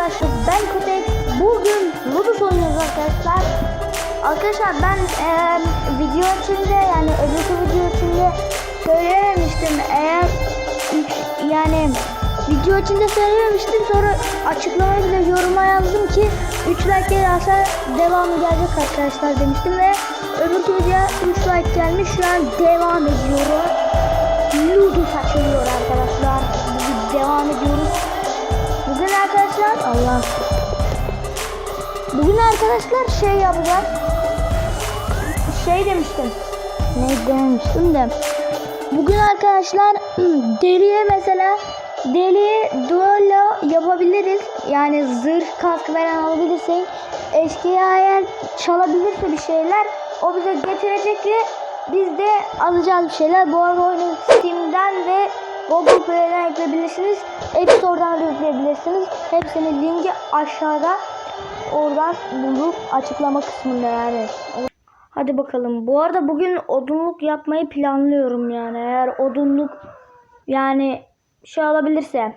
arkadaşlar ben Kotek. Bugün Ludus oynuyoruz arkadaşlar. Arkadaşlar ben eee, video içinde yani öbür video içinde söylememiştim. Eğer yani video içinde söylememiştim. Sonra açıklamayı bile yoruma yazdım ki 3 like gelirse devamı gelecek arkadaşlar demiştim ve öbür videoya 3 like gelmiş. Şu an devam ediyorum. Ludus açılıyor arkadaşlar. Devam ediyoruz. Arkadaşlar Allah. Bugün arkadaşlar şey yapacağız. Şey demiştim. Ne demiştim de. Bugün arkadaşlar deliye mesela deliye duello yapabiliriz. Yani zırh kask falan alabilirsek eşkıya eğer çalabilirse bir şeyler o bize getirecek ve biz de alacağız bir şeyler. Bu arada oyunu Steam'den ve Google Play'den ekleyebilirsiniz. App Store'dan da yükleyebilirsiniz. Hepsinin linki aşağıda. Oradan bulup açıklama kısmında yani. Hadi bakalım. Bu arada bugün odunluk yapmayı planlıyorum yani. Eğer odunluk yani şey alabilirse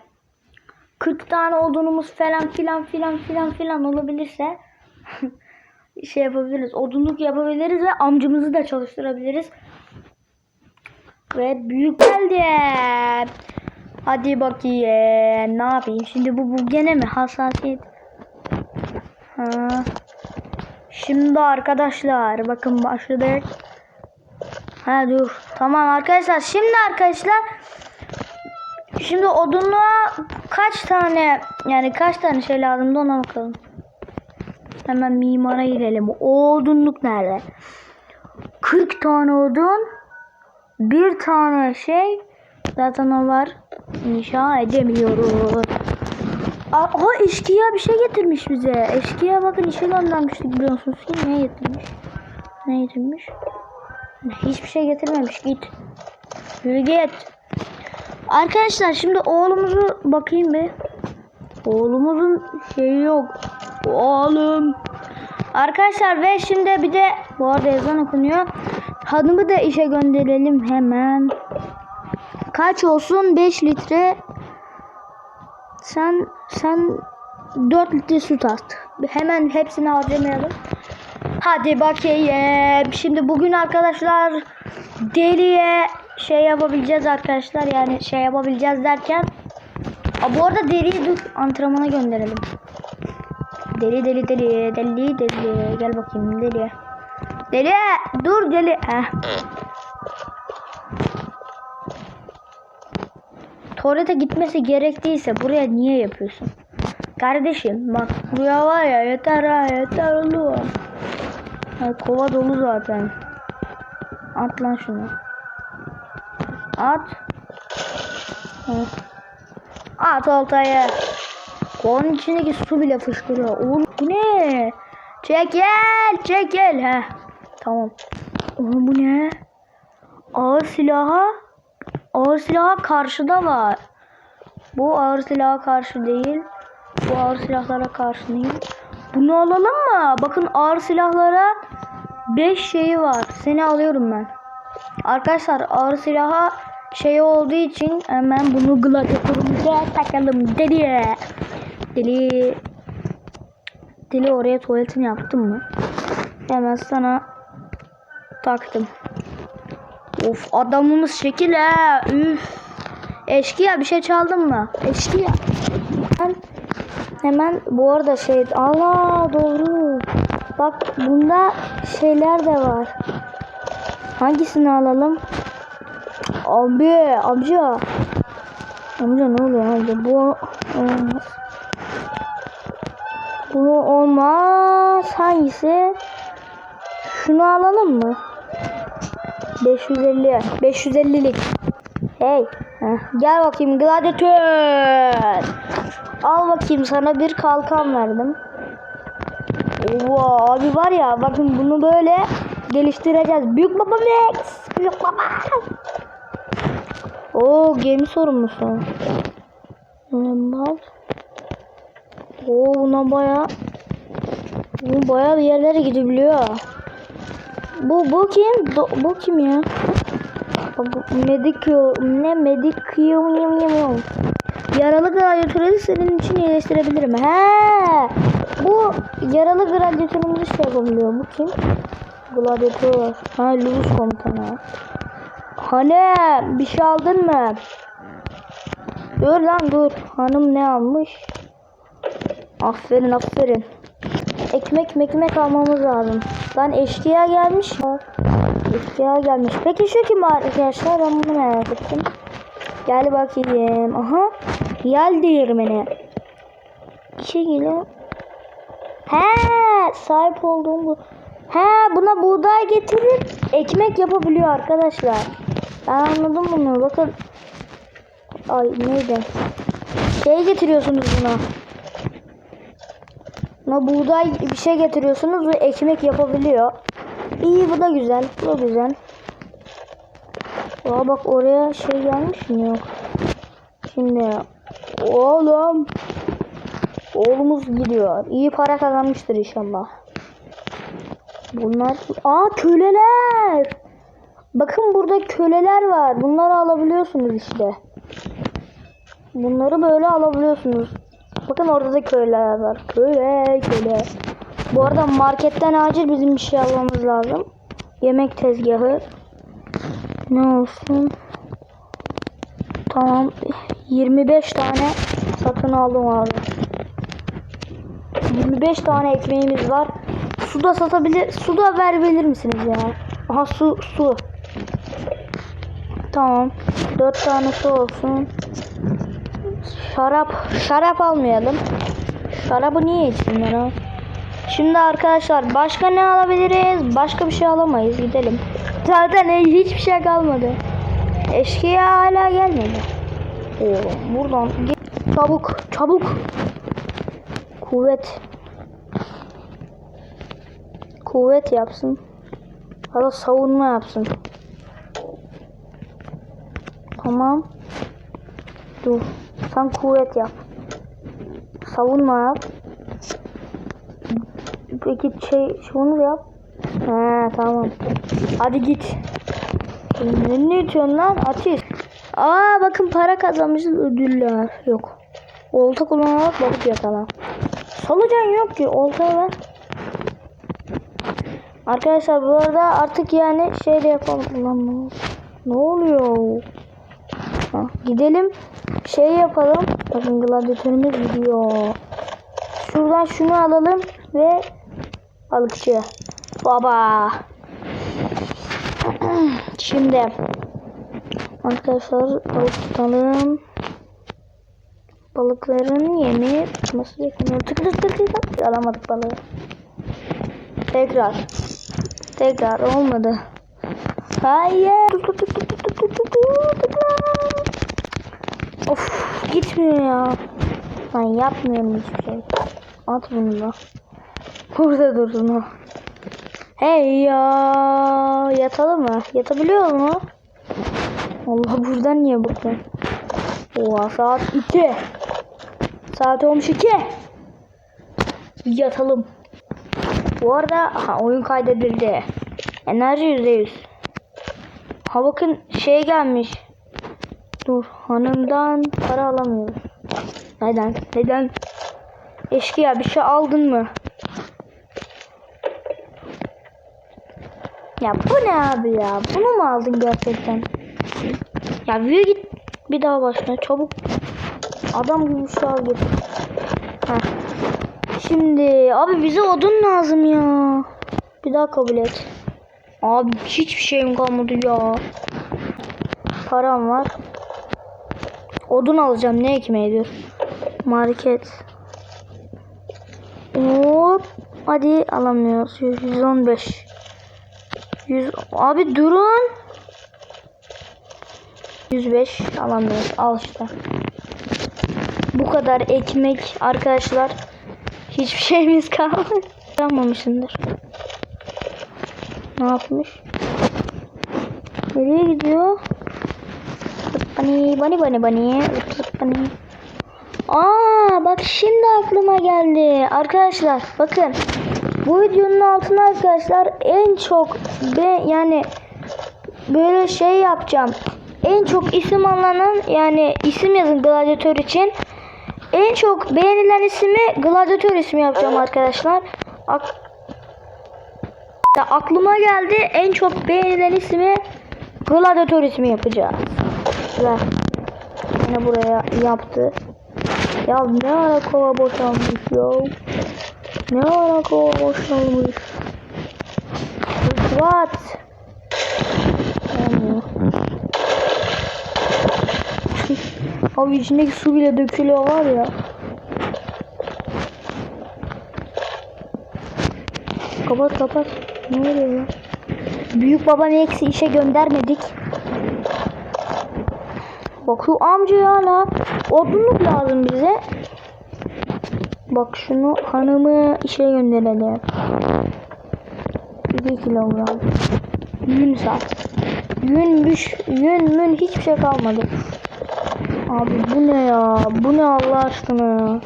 40 tane odunumuz falan filan filan filan filan olabilirse şey yapabiliriz. Odunluk yapabiliriz ve amcamızı da çalıştırabiliriz. Ve büyük geldi. Hadi bakayım. Ne yapayım? Şimdi bu, bu gene mi? Hassasiyet. Ha. Şimdi arkadaşlar bakın başladık. Ha dur. Tamam arkadaşlar. Şimdi arkadaşlar şimdi odunluğa kaç tane yani kaç tane şey lazımdı ona bakalım. Hemen mimara girelim. O odunluk nerede? 40 tane odun. Bir tane şey zaten o var. İnşa edemiyoruz. Aa eşkıya bir şey getirmiş bize. Eşkıya bakın işe göndermiştik biliyorsunuz ki. Ne getirmiş? Ne getirmiş? Hiçbir şey getirmemiş. Git. Yürü git. Arkadaşlar şimdi oğlumuzu bakayım bir. Oğlumuzun şeyi yok. Oğlum. Arkadaşlar ve şimdi bir de bu arada ezan okunuyor. Hanımı da işe gönderelim hemen. Kaç olsun? 5 litre. Sen sen 4 litre su tat. Hemen hepsini harcamayalım. Hadi bakayım. Şimdi bugün arkadaşlar deliye şey yapabileceğiz arkadaşlar. Yani şey yapabileceğiz derken. Aa, bu arada deliyi dur antrenmana gönderelim. Deli deli deli deli deli gel bakayım deli. Deli dur deli. Heh. Tuvalete gitmesi gerektiyse buraya niye yapıyorsun? Kardeşim bak buraya var ya yeter ha yeter oğlum. Ha, kova dolu zaten. At lan şunu. At. Ha. At oltayı. Kovanın içindeki su bile fışkırıyor. Oğlum bu ne? Çekil çekil. Heh. Tamam. Oğlum bu ne? Ağır silaha Ağır silaha karşıda var. Bu ağır silaha karşı değil. Bu ağır silahlara karşı değil. Bunu alalım mı? Bakın ağır silahlara 5 şeyi var. Seni alıyorum ben. Arkadaşlar ağır silaha şey olduğu için hemen bunu gladiatörümüze takalım. Deli. Deli. Deli oraya tuvaletini yaptın mı? Hemen sana taktım. Of adamımız şekil ha. Üf. Eşkıya bir şey çaldın mı? Eşkıya. Ben hemen bu arada şey Allah doğru. Bak bunda şeyler de var. Hangisini alalım? Abi amca. Amca ne oluyor amca? Bu olmaz. Bu olmaz. Hangisi? Şunu alalım mı? 550 550'lik. Hey. Heh, gel bakayım gladyatör. Al bakayım sana bir kalkan verdim. Oo, abi var ya bakın bunu böyle geliştireceğiz. Büyük baba Max. Büyük baba. Oo gemi sorumlusu. Bak. Oo buna baya bu baya bir yerlere gidebiliyor. Bu bu kim? Do, bu kim ya? Medikyo ne Medikyo Yaralı gladyatörü senin için iyileştirebilirim. He. Bu yaralı gladyatörümüzü şey yapabiliyor. Bu kim? Gladyatör. Ha Luz komutanı. Hani bir şey aldın mı? Dur lan dur. Hanım ne almış? Aferin aferin. Ekmek mekmek almamız lazım. Lan eşkıya gelmiş ya. Eşkıya gelmiş. Peki şu kim arkadaşlar? Ben bunu merak ettim. Gel bakayım. Aha. Yel değirmeni. Bir şey geliyor. He, sahip olduğum bu. He, buna buğday getirip ekmek yapabiliyor arkadaşlar. Ben anladım bunu. Bakın. Ay neydi? Şey getiriyorsunuz buna. Buna buğday bir şey getiriyorsunuz ve ekmek yapabiliyor. İyi bu da güzel. Bu da güzel. Aa bak oraya şey gelmiş mi yok? Şimdi oğlum oğlumuz gidiyor. İyi para kazanmıştır inşallah. Bunlar aa köleler. Bakın burada köleler var. Bunları alabiliyorsunuz işte. Bunları böyle alabiliyorsunuz. Bakın orada da köleler var. Köle köle. Bu arada marketten acil bizim bir şey almamız lazım. Yemek tezgahı. Ne olsun? Tamam. 25 tane satın aldım abi. 25 tane ekmeğimiz var. Su da satabilir, su da verebilir misiniz ya? Aha su, su. Tamam. 4 tane su olsun. Şarap, şarap almayalım. Şarabı niye içsinler ha? Şimdi arkadaşlar başka ne alabiliriz? Başka bir şey alamayız. Gidelim. Zaten hiçbir şey kalmadı. Eşkıya hala gelmedi. Oo, buradan git. Çabuk, çabuk. Kuvvet. Kuvvet yapsın. Ya da savunma yapsın. Tamam. Dur. Sen kuvvet yap. Savunma yap. Peki şey şunu yap. He tamam. Hadi git. Ne, ne diyorsun lan? Ateş. Aa bakın para kazanmışız ödüller. Yok. Olta kullanarak balık yakala. Solucan yok ki. Olta var. Arkadaşlar bu arada artık yani şey de yapalım. Lan ne oluyor? Ha, gidelim. Şey yapalım. Bakın gladyatörümüz gidiyor. Şuradan şunu alalım ve balıkçı. Baba. Şimdi arkadaşlar balık tutalım. Balıkların yemi tutması gerekiyor. Tık tık tık tık tık. Alamadık balığı. Tekrar. Tekrar olmadı. Hayır. Tık tık tık Of gitmiyor ya. Ben yapmıyorum hiçbir şey. At bunu da. Burada dursun o. Hey ya. Yatalım mı? Yatabiliyor mu? Allah buradan niye bakıyorsun? Oha saat 2. Saat olmuş 2. Yatalım. Bu arada aha, oyun kaydedildi. Enerji %100. Ha bakın şey gelmiş. Dur hanımdan para alamıyoruz. Neden? Neden? Eşkıya bir şey aldın mı? Ya bu ne abi ya? Bunu mu aldın gerçekten? Ya yürü git bir daha başla çabuk. Adam gibi şey al git. Şimdi abi bize odun lazım ya. Bir daha kabul et. Abi hiçbir şeyim kalmadı ya. Param var. Odun alacağım ne ekmeği diyor. Market. Hop. Hadi alamıyoruz. 115. 100. Abi durun. 105 alamıyoruz. Al işte. Bu kadar ekmek arkadaşlar. Hiçbir şeyimiz kalmadı. Kalmamışındır. Ne yapmış? Nereye gidiyor? Bani bani bani bani. Bani. Aa bak şimdi aklıma geldi. Arkadaşlar bakın. Bu videonun altına arkadaşlar en çok be yani böyle şey yapacağım. en çok isim alınan yani isim yazın gladyatör için. En çok beğenilen ismi gladyatör ismi yapacağım arkadaşlar. Ak ya aklıma geldi en çok beğenilen ismi gladyatör ismi yapacağız. Güzel. Yine buraya yaptı. Ya ne ara kova boşalmış ya. Ne ara kova boşalmış. What? Abi içindeki su bile dökülüyor var ya. Kapat kapat. Ne oluyor ya? Büyük baba eksi işe göndermedik. Bakıyor amca hala odunluk lazım bize. Bak şunu hanımı işe gönderelim. 2 kilogram. Yün sat. Yünmüş, yün mün hiçbir şey kalmadı. Abi bu ne ya? Bu ne Allah aşkına ya?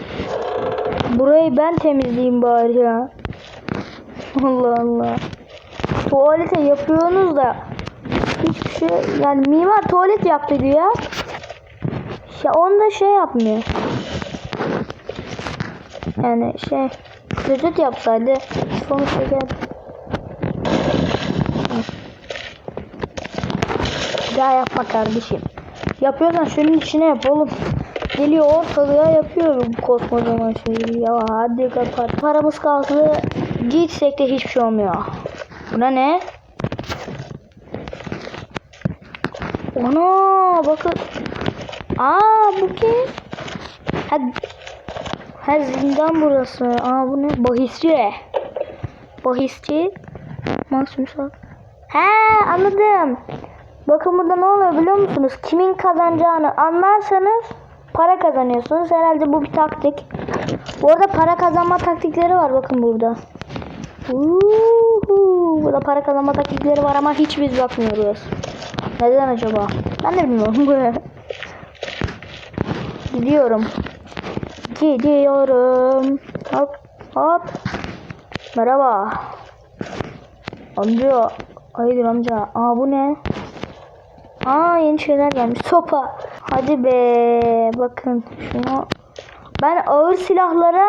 Burayı ben temizleyeyim bari ya. Allah Allah. Tuvalete yapıyorsunuz da hiçbir şey yani mimar tuvalet yaptı diyor. Ya onda şey yapmıyor. Yani şey vücut yapsaydı sonuçta gel. Daha yapma kardeşim. Yapıyorsan şunun içine yap oğlum. Geliyor ortalığa yapıyorum koskocaman şeyi. Ya hadi kapat. Paramız kaldı. Gitsek de hiçbir şey olmuyor. Buna ne? Ana bakın. Aa bu kim? Ha, ha zindan burası. Aa bu ne? Bahisçi. Bahisçi. Maksimum. He anladım. Bakın burada ne oluyor biliyor musunuz? Kimin kazanacağını anlarsanız para kazanıyorsunuz. Herhalde bu bir taktik. Bu arada para kazanma taktikleri var bakın burada. Uhu, burada para kazanma taktikleri var ama hiç biz bakmıyoruz. Neden acaba? Ben de bilmiyorum. Gidiyorum. Gidiyorum. Hop hop. Merhaba. Amca. Hayırdır amca. Aa bu ne? Aa yeni şeyler gelmiş. Sopa. Hadi be. Bakın şunu. Ben ağır silahlara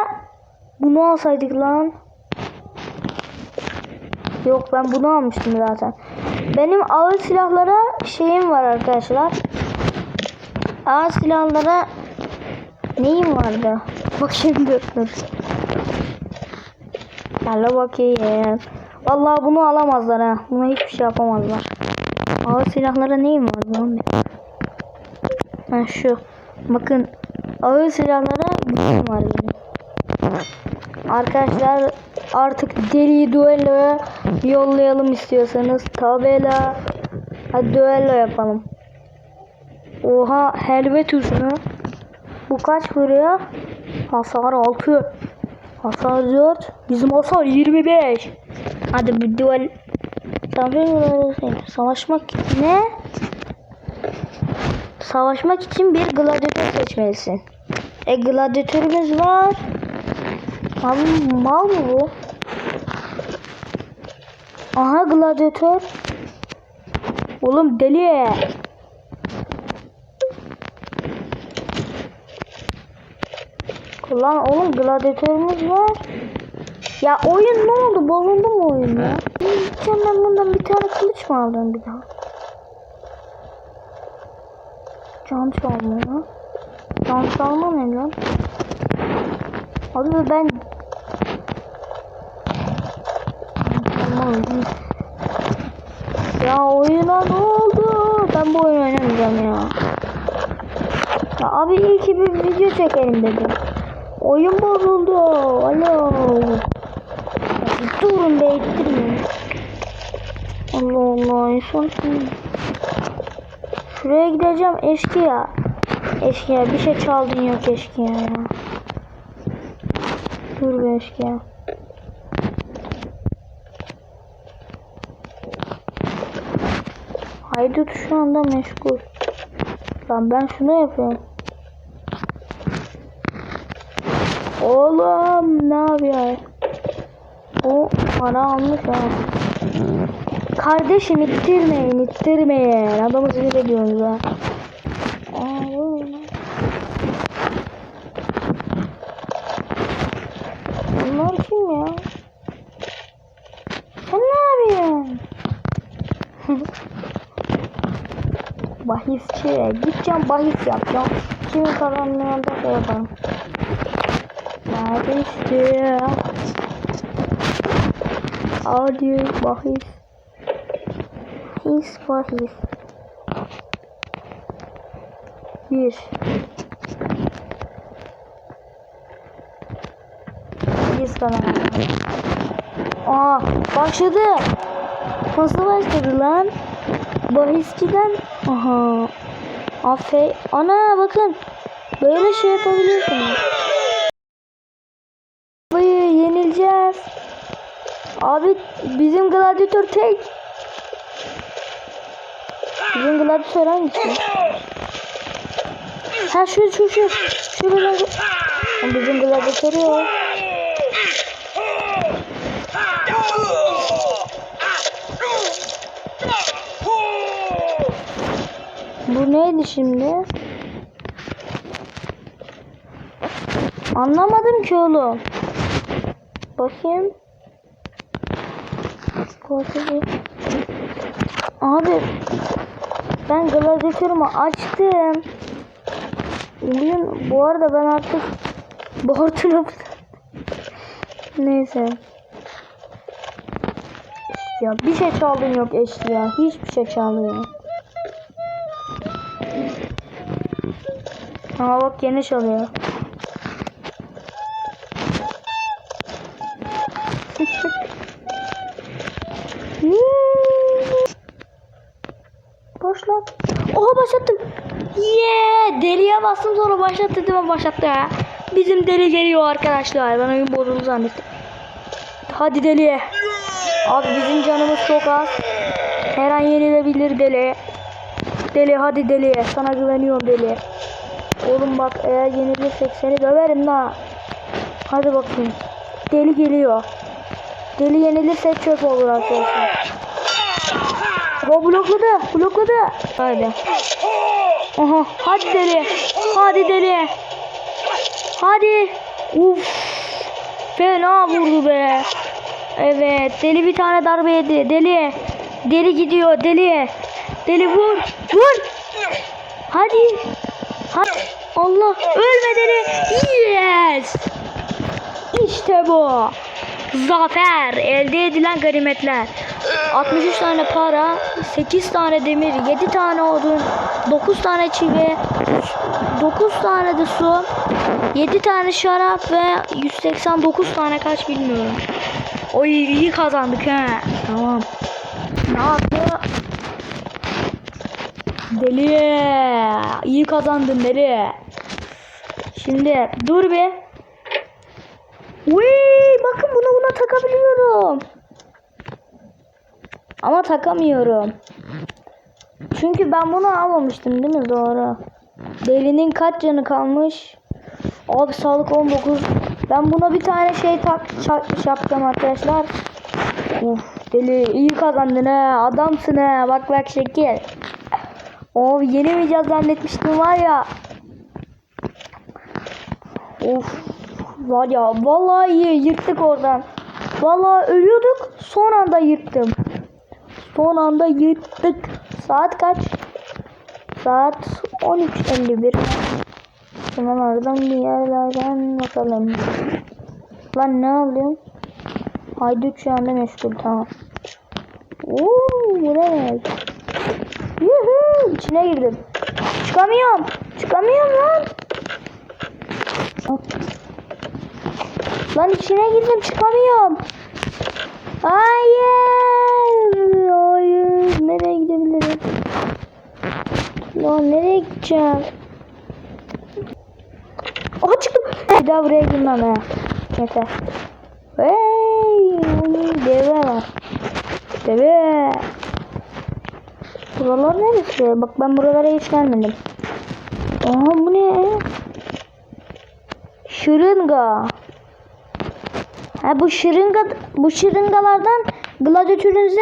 bunu alsaydık lan. Yok ben bunu almıştım zaten. Benim ağır silahlara şeyim var arkadaşlar. Ağır silahlara neyim vardı? Bak şimdi. Gel bakayım. Vallahi bunu alamazlar ha. Buna hiçbir şey yapamazlar. Ağır silahlara neyim var lan? Ha şu. Bakın ağır silahlara gücüm var benim. Arkadaşlar artık deli duelloya yollayalım istiyorsanız tabela hadi duello yapalım. Oha helvetus mu? Bu kaç vuruyor? Hasar 6. Hasar 4. Bizim hasar 25. Hadi bir duel. Savaşmak ne? Savaşmak için bir gladyatör seçmelisin. E gladyatörümüz var. Abi mal mı bu? Aha gladyatör. Oğlum deli. Lan oğlum gladyatörümüz var. Ya oyun ne oldu? Bozuldu mu oyun ya? Gideceğim ben bundan bir tane kılıç mı aldım bir daha? Can çalma ya. Can çalma ne lan? Abi ben. Ya oyuna ne oldu? Ben bu oyunu oynamayacağım ya. Ya abi iyi ki bir video çekelim dedim. Oyun bozuldu. Alo. Durun be ittirmeyin. Allah Allah insan. Şuraya gideceğim eşkıya. Eşkıya bir şey çaldın yok eşkıya ya. Dur be eşkıya. Haydut şu anda meşgul. Lan ben şunu yapıyorum. Oğlum ne yapıyor? O para almış ha. Kardeşim ittirmeyin, ittirmeyin. Adamı sinir ediyorsunuz ha. Bunlar kim ya? Sen ne yapıyorsun? Bahisçi. Gideceğim bahis yapacağım. Kimin kazandığını da şey yaparım. Bahisçi. Audio bahis. His bahis. Bir. Biz kazanalım. Aa başladı. Nasıl başladı lan? Bahisçiden. Aha. Afe. Ana bakın. Böyle şey yapabiliyorsunuz. Abi yenileceğiz. Abi bizim gladyatör tek. Bizim gladyatör hangisi? Ha şu şu şu. Şu gladyatör. Bizim gladyatör yok. Bu neydi şimdi? Anlamadım ki oğlum. Bakayım. Korkucu. Abi ben gladyatörümü açtım. Bugün bu arada ben artık Bortunu Neyse. Ya bir şey çaldım yok eşya. Hiçbir şey çalmıyor. Aa bak yeni çalıyor. Başlat. Oha başlattım. Yeah! Deliye bastım sonra başlat dedim ama başlattı ha. Bizim deli geliyor arkadaşlar. Ben oyun bozuldu zannettim. Hadi deli. Abi bizim canımız çok az. Her an yenilebilir deli. Deli hadi deli. Sana güveniyorum deli. Oğlum bak eğer yenilirsek seni döverim la. Hadi bakayım. Deli geliyor. Deli yenilirse çöp olur arkadaşlar. O blokladı. Blokladı. Hadi. Aha. Hadi deli. Hadi deli. Hadi. Uf. Fena vurdu be. Evet. Deli bir tane darbe yedi. Deli. Deli gidiyor. Deli. Deli vur. Vur. Hadi. Hadi. Allah. Ölme deli. Yes. İşte bu. Zafer. Elde edilen ganimetler. 63 tane para, 8 tane demir, 7 tane odun, 9 tane çivi, 9 tane de su, 7 tane şarap ve 189 tane kaç bilmiyorum. Oy iyi kazandık he. Tamam. Ne yaptı? Deli. İyi kazandın deli. Şimdi dur bir. Uy, bakın bunu buna takabiliyorum. Ama takamıyorum. Çünkü ben bunu almamıştım değil mi? Doğru. Delinin kaç canı kalmış? Abi sağlık 19. Ben buna bir tane şey tak yapacağım arkadaşlar. Uf deli iyi kazandın he. Adamsın he. Bak bak şekil. Of yenemeyeceğiz zannetmiştim var ya. Of var ya vallahi iyi yırttık oradan. Vallahi ölüyorduk son anda yırttım. Son anda yırttık. Saat kaç? Saat 13.51. Hemen oradan bir yerlerden bakalım. Lan ne alayım? Haydut şu anda meşgul tamam. Ooo bu ne? Yuhu içine girdim. Çıkamıyorum. Çıkamıyorum lan. Lan içine girdim çıkamıyorum. Hayır. Hayır. Nereye gidebilirim? Lan nereye gideceğim? Aha çıktım. Bir daha buraya girmem ha. Yeter. Hey, deve var. Deve. Buralar neresi? Bak ben buralara hiç gelmedim. Aha bu ne? Şırınga. Ha bu şırınga bu şırıngalardan gladyatörünüze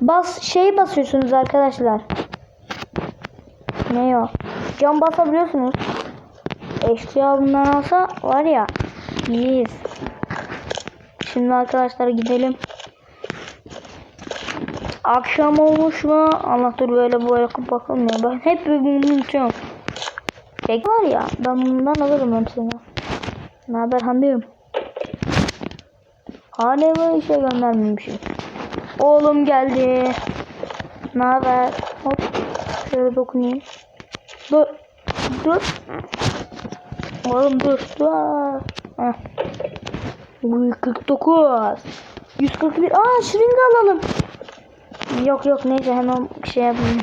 Bas şeyi basıyorsunuz arkadaşlar. Ne o? Cam basabiliyorsunuz. Eşya bundan alsa var ya iyiyiz. Şimdi arkadaşlar gidelim. Akşam olmuş mu? Allah dur böyle böyle bakılmıyor. Ben hep birbirini unutuyorum. Tek var ya ben bundan alırım hepsini. Ne haber hanım? Haneme işe göndermemişim. Oğlum geldi. Ne haber? Hop. Şöyle dokunayım. Dur. Dur. Oğlum dur. Dur. Heh. Uy 49. 141. Aa şırınga alalım. Yok yok neyse hemen şey yapayım.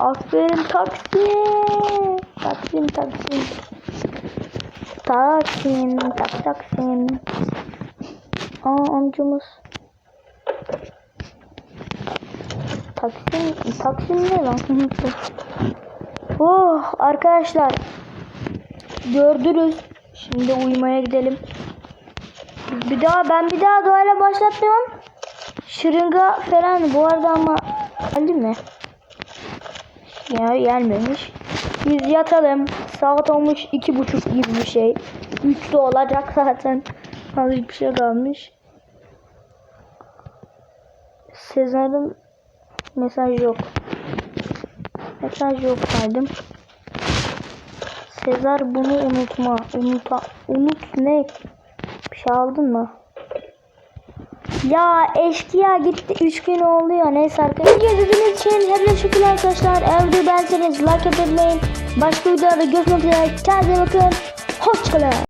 Aferin taksim. Taksim taksim. Taksim tak taksim. Aa amcamız. Taksim, taksim ne lan? Oh arkadaşlar. Gördünüz. Şimdi uyumaya gidelim. Bir daha ben bir daha doğayla başlatmıyorum. Şırınga falan bu arada ama geldi mi? Ya gelmemiş. Biz yatalım. Saat olmuş iki buçuk gibi bir şey. Üçte olacak zaten. Azıcık bir şey kalmış. Sezar'ın mesaj yok. Mesaj yok saydım. Sezar bunu unutma. Unuta, unut ne? Bir şey aldın mı? Ya eşkıya gitti 3 gün oldu ya neyse arkadaşlar. Video izlediğiniz için hepinize şükürler arkadaşlar. Eğer videoyu beğenseniz like unutmayın. Başka videoda görüşmek üzere. Kendinize bakın. Hoşçakalın.